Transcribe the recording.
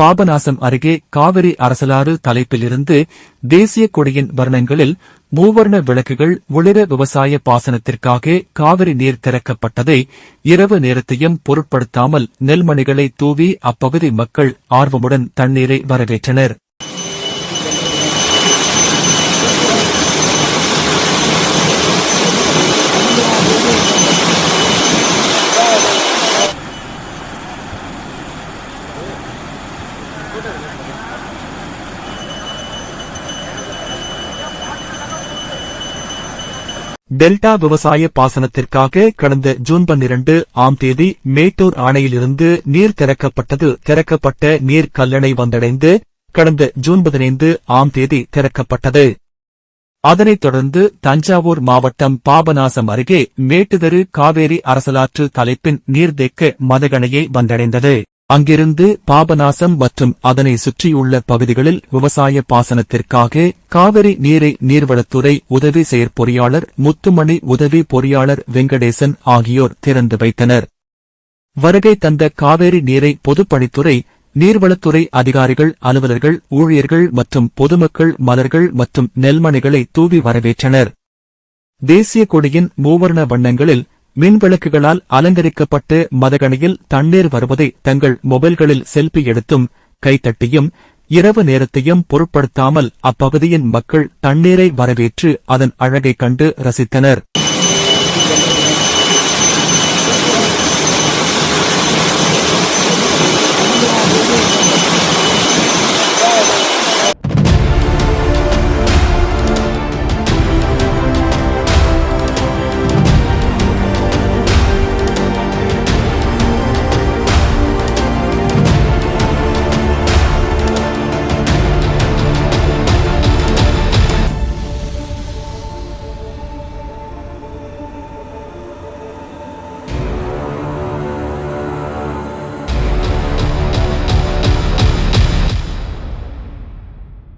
பாபநாசம் அருகே காவிரி அரசலாறு தலைப்பிலிருந்து தேசிய கொடியின் வர்ணங்களில் மூவர்ண விளக்குகள் ஒளிர விவசாய பாசனத்திற்காக காவிரி நீர் திறக்கப்பட்டதை இரவு நேரத்தையும் பொருட்படுத்தாமல் நெல்மணிகளை தூவி அப்பகுதி மக்கள் ஆர்வமுடன் தண்ணீரை வரவேற்றனர். டெல்டா விவசாய பாசனத்திற்காக கடந்த ஜூன் பன்னிரண்டு ஆம் தேதி மேட்டூர் அணையிலிருந்து நீர் திறக்கப்பட்டது. திறக்கப்பட்ட நீர் கல்லணை வந்தடைந்து கடந்த ஜூன் பதினைந்து ஆம் தேதி திறக்கப்பட்டது. அதனைத் தொடர்ந்து தஞ்சாவூர் மாவட்டம் பாபநாசம் அருகே மேட்டுதரு காவேரி அரசலாற்று தலைப்பின் நீர்தேக்க மதகணையை வந்தடைந்தது. அங்கிருந்து பாபநாசம் மற்றும் அதனை சுற்றியுள்ள பகுதிகளில் விவசாய பாசனத்திற்காக காவிரி நீரை நீர்வளத்துறை உதவி செயற்பொறியாளர் முத்துமணி உதவி பொறியாளர் வெங்கடேசன் ஆகியோர் திறந்து வைத்தனர். வருகை தந்த காவேரி நீரை பொதுப்பணித்துறை நீர்வளத்துறை அதிகாரிகள் அலுவலர்கள் ஊழியர்கள் மற்றும் பொதுமக்கள் மலர்கள் மற்றும் நெல்மணிகளை தூவி வரவேற்றனர். தேசிய கொடியின் மூவர்ண வண்ணங்களில் மின்விளக்குகளால் அலங்கரிக்கப்பட்டு மதகணையில் தண்ணீர் வருவதை தங்கள் மொபைல்களில் செல்பி எடுத்தும் கைத்தட்டியும் இரவு நேரத்தையும் பொருட்படுத்தாமல் அப்பகுதியின் மக்கள் தண்ணீரை வரவேற்று அதன் அழகைக் கண்டு ரசித்தனர்.